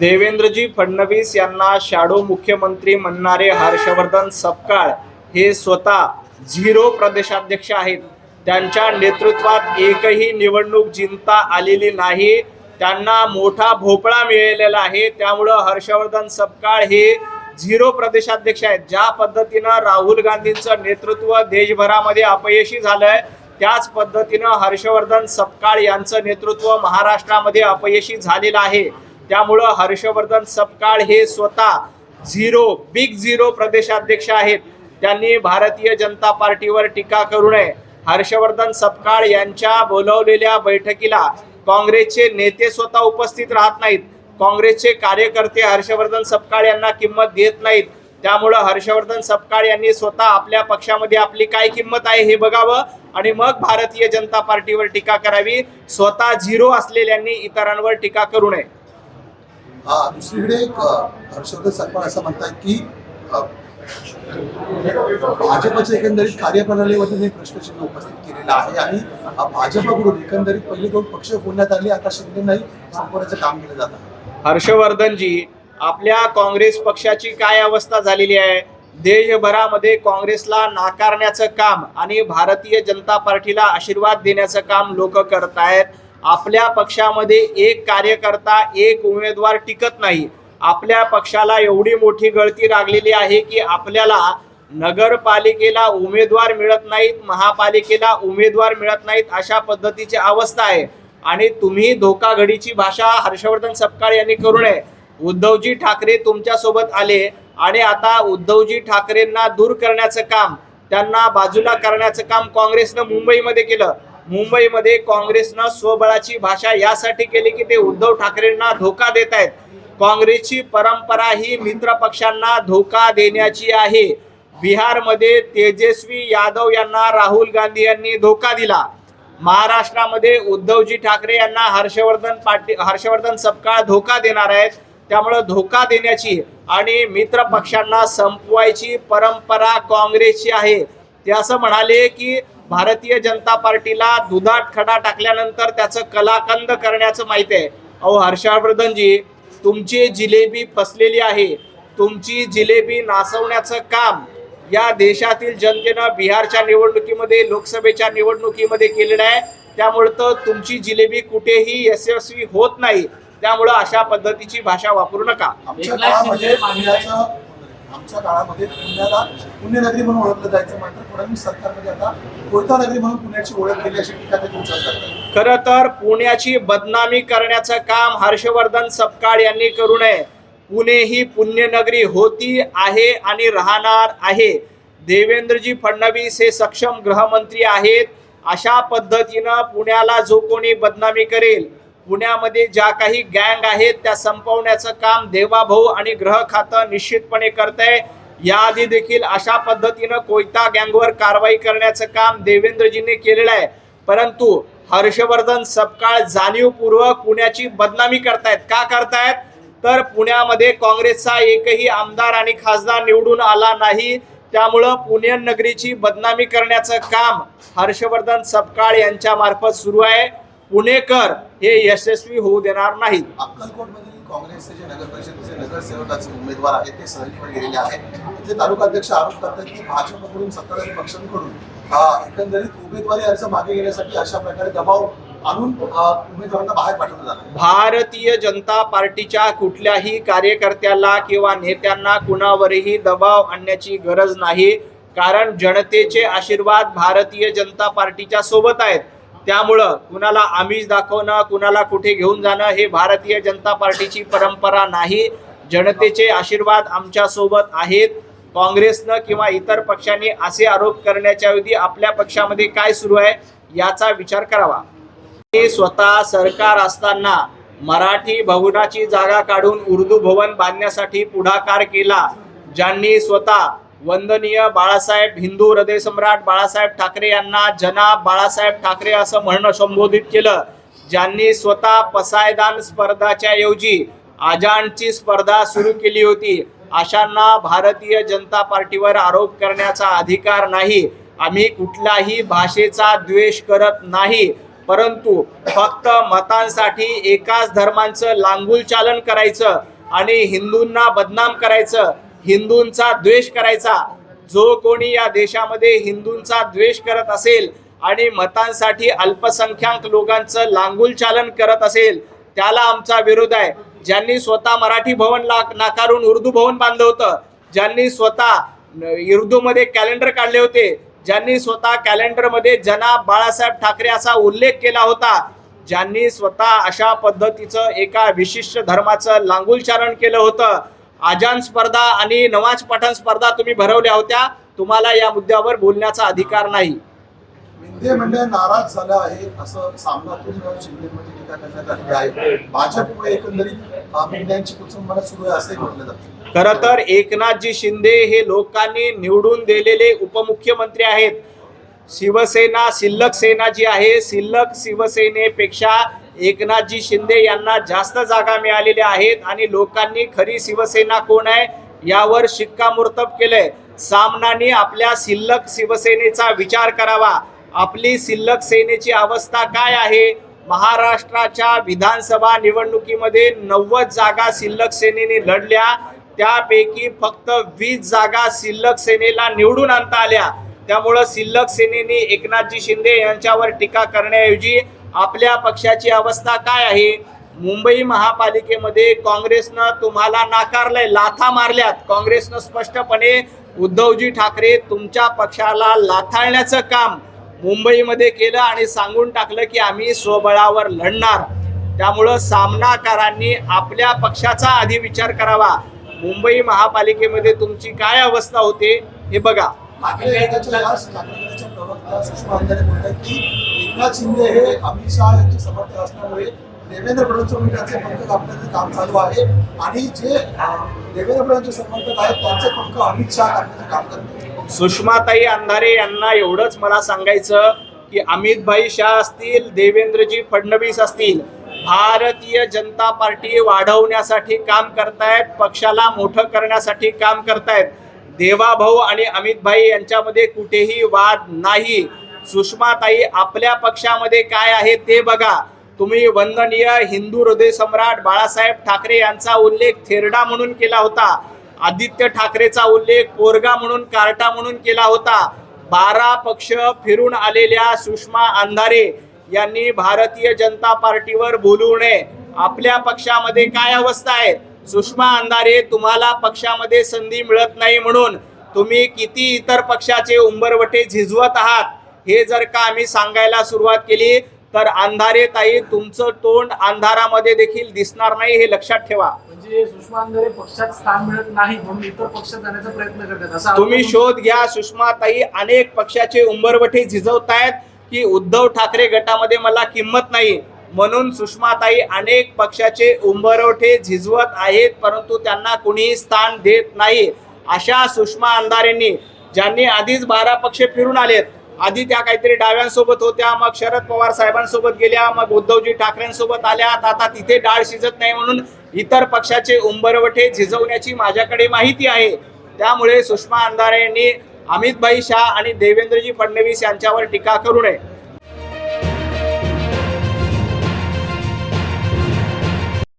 देवेंद्रजी फडणवीस यांना शाडो मुख्यमंत्री म्हणणारे हर्षवर्धन सपकाळ हे स्वतः झिरो प्रदेशाध्यक्ष आहेत. त्यांच्या नेतृत्वात एकही निवडणूक जिंकता आलेली नाही. त्यांना मोठा भोपळा मिळालेला आहे. त्यामुळं हर्षवर्धन सपकाळ हे झिरो प्रदेशाध्यक्ष आहेत. ज्या पद्धतीनं राहुल गांधींचं नेतृत्व देशभरामध्ये अपयशी झालंय त्याच पद्धतीनं हर्षवर्धन सपकाळ यांचं नेतृत्व महाराष्ट्रामध्ये अपयशी झालेलं आहे. त्यामुळं हर्षवर्धन सपकाळ हे स्वतः झिरो बिग झिरो प्रदेशाध्यक्ष आहेत. त्यांनी भारतीय जनता पार्टीवर टीका करू नये. हर्षवर्धन सपकाळ यांच्या बोलवलेल्या बैठकीला काँग्रेसचे नेते स्वतः उपस्थित राहत नाहीत. काँग्रेसचे कार्यकर्ते हर्षवर्धन सपकाळ यांना किंमत देत नाहीत. त्यामुळं हर्षवर्धन सपकाळ यांनी स्वतः आपल्या पक्षामध्ये आपली काय किंमत आहे हे बघावं आणि मग भारतीय जनता पार्टीवर टीका करावी. स्वतः झिरो असलेल्यांनी इतरांवर टीका करू नये. दुसरीकडे एक हर्षवर्धन सरकार असं म्हणतात की भाजपच्या एकंदरीत कार्यप्रणालीवर त्यांनी प्रश्नचिन्ह उपस्थित केलेलं आहे आणि भाजपकडून एकंदरीत पहिले दोन पक्ष बोलण्यात आले आता शिंदेनाही संपवण्याचं काम केलं जात आहे. हर्षवर्धनजी आपल्या काँग्रेस पक्षाची काय अवस्था झालेली आहे? देशभरामध्ये काँग्रेसला नाकारण्याचं काम आणि भारतीय जनता पार्टीला आशीर्वाद देण्याचं काम लोक करत आहेत आपल्या पक्षामध्ये एक कार्यकर्ता एक उमेदवार टिकत नाही. आपल्या पक्षाला एवढी मोठी गळती लागलेली आहे की आपल्याला नगरपालिकेला उमेदवार मिळत नाहीत महापालिकेला उमेदवार मिळत नाहीत अशा पद्धतीची अवस्था आहे. आणि तुम्ही धोकाघडीची भाषा हर्षवर्धन सपकाळ यांनी करू नये. उद्धवजी ठाकरे तुमच्यासोबत आले आणि आता उद्धवजी ठाकरेंना दूर करण्याचं काम त्यांना बाजूला करण्याचं काम काँग्रेसनं मुंबईमध्ये केलं. मुंबईमध्ये काँग्रेसनं स्वबळाची भाषा यासाठी केली की ते उद्धव ठाकरेंना धोका देत आहेत. काँग्रेसची परंपरा ही मित्र पक्षांना धोका देण्याची आहे. बिहारमध्ये तेजस्वी यादव यांना राहुल गांधी यांनी धोका दिला. महाराष्ट्रामध्ये उद्धवजी ठाकरे यांना हर्षवर्धन पाटील हर्षवर्धन सपकाळ धोका देणार आहेत. त्यामुळं धोका देण्याची आणि मित्र पक्षांना संपवायची परंपरा काँग्रेसची आहे. ते असं म्हणाले की भारतीय जनता पार्टीला दुधात खडा टाकल्यानंतर त्याचं कलाकंद करण्याचं माहीत आहे. अहो हर्षवर्धनजी तुमची जिलेबी फसलेली आहे. तुमची जिलेबी नासवण्याचं काम या देशातील जनतेनं बिहारच्या निवडणुकीमध्ये लोकसभेच्या निवडणुकीमध्ये केलेलं आहे. त्यामुळं तर तुमची जिलेबी कुठेही यशस्वी होत नाही. त्यामुळं अशा पद्धतीची भाषा वापरू नका. आमच्या काळामध्ये पुण्याला पुण्यनगरी म्हणून ओळखलं जायचं मात्र फडणवीस सरकारमध्ये आता कोयता नगरी म्हणून पुण्याची ओळख केली अशी टीका ते तुमच्यावर करतात. खरं तर पुण्याची बदनामी करण्याचं काम हर्षवर्धन सपकाळ यांनी करू नये. पुणे ही पुण्यनगरी होती आहे आणि राहणार आहे. देवेंद्रजी फडणवीस हे सक्षम गृहमंत्री आहेत. अशा पद्धतीनं पुण्याला जो कोणी बदनामी करेल पुण्यामध्ये ज्या काही गँग आहेत त्या संपवण्याचं काम देवाभाऊ आणि ग्रह खातं निश्चितपणे करत आहे याआधी देखील अशा पद्धतीनं कोयता गँगवर कारवाई करण्याचं काम देवेंद्रजींनी केलेलं आहे. परंतु हर्षवर्धन सपकाळ जाणीवपूर्वक पुण्याची बदनामी करतायत. का करतायत? तर पुण्यामध्ये काँग्रेसचा एकही आमदार आणि खासदार निवडून आला नाही. त्यामुळं पुणे नगरीची बदनामी करण्याचं काम हर्षवर्धन सपकाळ यांच्या मार्फत सुरू आहे. पुणेकर हे यशस्वी होऊ देणार नाहीत अक्कलकोटमधील काँग्रेसचे जे नगर परिषदेचे नगरसेवकाचे उमेदवार आहेत ते सहलीवर गेलेले आहेत. तिथले तालुकाध्यक्ष आरोप करतात की भाजपकडून सत्ताधारी पक्षांकडून एकंदरीत उमेदवारी अर्ज मागे घेण्यासाठी अशा प्रकारे दबाव आणून उमेदवारांना बाहेर पाठवलं जातं भारतीय जनता पार्टीच्या कुठल्याही कार्यकर्त्याला किंवा नेत्यांना कुणावरही दबाव आणण्याची गरज नाही कारण जनतेचे आशीर्वाद भारतीय जनता पार्टीच्या सोबत आहेत. त्यामुळं कुणाला आमिष दाखवणं कुणाला कुठे घेऊन जाणं हे भारतीय जनता पार्टीची परंपरा नाही. जनतेचे आशीर्वाद आमच्यासोबत आहेत. काँग्रेसनं किंवा इतर पक्षांनी असे आरोप करण्याच्या ऐवजी आपल्या पक्षामध्ये काय सुरू आहे याचा विचार करावा. हे स्वतः सरकार असताना मराठी भवनाची जागा काढून उर्दू भवन बांधण्यासाठी पुढाकार केला. ज्यांनी स्वतः वंदनीय बाळासाहेब हिंदू हृदय सम्राट बाळासाहेब ठाकरे यांना जनाब बाळासाहेब ठाकरे असं म्हणणं संबोधित केलं. ज्यांनी स्वतः पसायदान स्पर्धाच्या ऐवजी आजानची स्पर्धा सुरू केली होती. अशांना भारतीय जनता पार्टीवर आरोप करण्याचा अधिकार नाही. आम्ही कुठलाही भाषेचा द्वेष करत नाही. परंतु फक्त मतांसाठी एकाच धर्मांचं लांगुल चालन करायचं आणि हिंदूंना बदनाम करायचं हिंदूंचा द्वेष करायचा. जो कोणी या देशामध्ये हिंदूंचा द्वेष करत असेल आणि मतांसाठी अल्पसंख्याक लोकांचं लांगुल चालन करत असेल त्याला आमचा विरोध आहे. ज्यांनी स्वतः मराठी भवन ला नाकारून उर्दू भवन बांधलं होतं ज्यांनी स्वतः उर्दूमध्ये कॅलेंडर काढले होते ज्यांनी स्वतः कॅलेंडरमध्ये जनाब बाळासाहेब ठाकरे असा उल्लेख केला होता ज्यांनी स्वतः अशा पद्धतीचं एका विशिष्ट धर्माचं लांगुलचारण केलं होतं. आजान स्पर्धा आणि नमाज पठण स्पर्धा तुम्ही भरवल्या होत्या. तुम्हाला या मुद्द्यावर बोलण्याचा अधिकार नाही. मंडळ नाराज झालं आहे असं सामनातून शिंदेमध्ये टीका करण्यात आली आहे. भाजपमुळे एकंदरीत कुचंबना सुरू आहे असंही म्हटलं जातं. खर तर एकनाथजी शिंदे हे लोकांनी निवडून दिलेले उपमुख्यमंत्री आहेत. शिवसेना शिल्लक सेना जी आहे. शिल्लक शिवसेनेपेक्षा एकनाथजी शिंदे यांना जास्त जागा मिळालेल्या आहेत आणि लोकांनी खरी शिवसेना कोण आहे यावर शिक्कामोर्तब केलंय. सामनाने आपल्या शिल्लक शिवसेनेचा विचार करावा. आपली शिल्लक सेनेची अवस्था काय आहे? महाराष्ट्राच्या विधानसभा निवडणुकीमध्ये नव्वद जागा शिल्लक सेनेने लढल्या. त्यापैकी फक्त वीस जागा शिल्लक सेनेला निवडून आणता आल्या. त्यामुळं शिल्लक सेनेने एकनाथजी शिंदे यांच्यावर टीका करण्याऐवजी आपल्या पक्षाची अवस्था काय आहे? मुंबई महापालिकेमध्ये काँग्रेसनं तुम्हाला नाकारलंय लाथा मारल्यात. काँग्रेसनं स्पष्टपणे उद्धवजी ठाकरे तुमच्या पक्षाला लाथाळण्याचं काम मुंबईमध्ये केलं आणि सांगून टाकलं की आम्ही स्वबळावर लढणार. त्यामुळं सामनाकारांनी आपल्या पक्षाचा आधी विचार करावा. मुंबई महापालिकेमध्ये तुमची काय अवस्था होते हे बघा. ठाकरे प्रवक्ता सुषमा अंधारे म्हणतात की एकनाथ शिंदे हे अमित शहा यांचे समर्थक असल्यामुळे देवेंद्र फडणवीस त्यांचे पंख कापण्याचं काम चालू आहे. आणि जे देवेंद्र फडणवीसचे समर्थक आहेत त्यांचे पंख अमित शहा कापण्याचं काम करतात. सुषमाताई अंधारे यांना एवढंच मला सांगायचं की अमितभाई शाह असतील देवेंद्रजी फडणवीस असतील भारतीय जनता पार्टी वाढवण्यासाठी काम करतायत पक्षाला मोठं करण्यासाठी काम करतायत. देवाभाऊ आणि अमितभाई यांच्यामध्ये कुठेही वाद नाही. सुषमाताई आपल्या पक्षामध्ये काय आहे ते बघा. तुम्ही वंदनीय हिंदू हृदय सम्राट बाळासाहेब ठाकरे यांचा उल्लेख थेरडा म्हणून केला होता. आदित्य ठाकरेचा उल्लेख पोरगा म्हणून कार्टा म्हणून केला होता. बारा पक्ष फिरून आलेल्या सुषमा अंधारे यांनी भारतीय जनता पार्टीवर बोलू नये. आपल्या पक्षामध्ये काय अवस्था आहे सुषमा अंधारे तुम्हाला पक्षामध्ये संधी मिळत नाही म्हणून तुम्ही किती इतर पक्षाचे उंबरवटे झिजवत आहात हे जर का आम्ही सांगायला सुरुवात केली तर अंधारे ताई तुमचं तोंड अंधारामध्ये देखील दिसणार नाही हे लक्षात ठेवा. म्हणजे सुषमा अंधारे पक्षात स्थान मिळत नाही म्हणून इतर पक्षात जाण्याचा प्रयत्न करतात. असा तुम्ही शोध घ्या सुषमाताई अनेक पक्षाचे उंबरवटे झिजवतायत की उद्धव ठाकरे गटामध्ये मला किंमत नाही. म्हणून सुषमाताई अनेक पक्षाचे उंबरवठे झिजवत आहेत परंतु त्यांना कुणीही स्थान देत नाही. अशा सुषमा अंधारेंनी ज्यांनी आधीच बारा पक्ष फिरून आलेत आधी त्या काहीतरी डाव्यांसोबत होत्या मग शरद पवार साहेबांसोबत गेल्या मग उद्धवजी ठाकरेंसोबत आल्या. आता तिथे डाळ शिजत नाही म्हणून इतर पक्षाचे उंबरवठे झिजवण्याची माझ्याकडे माहिती आहे. त्यामुळे सुषमा अंधारे यांनी अमितभाई शाह आणि देवेंद्रजी फडणवीस यांच्यावर टीका करू नये.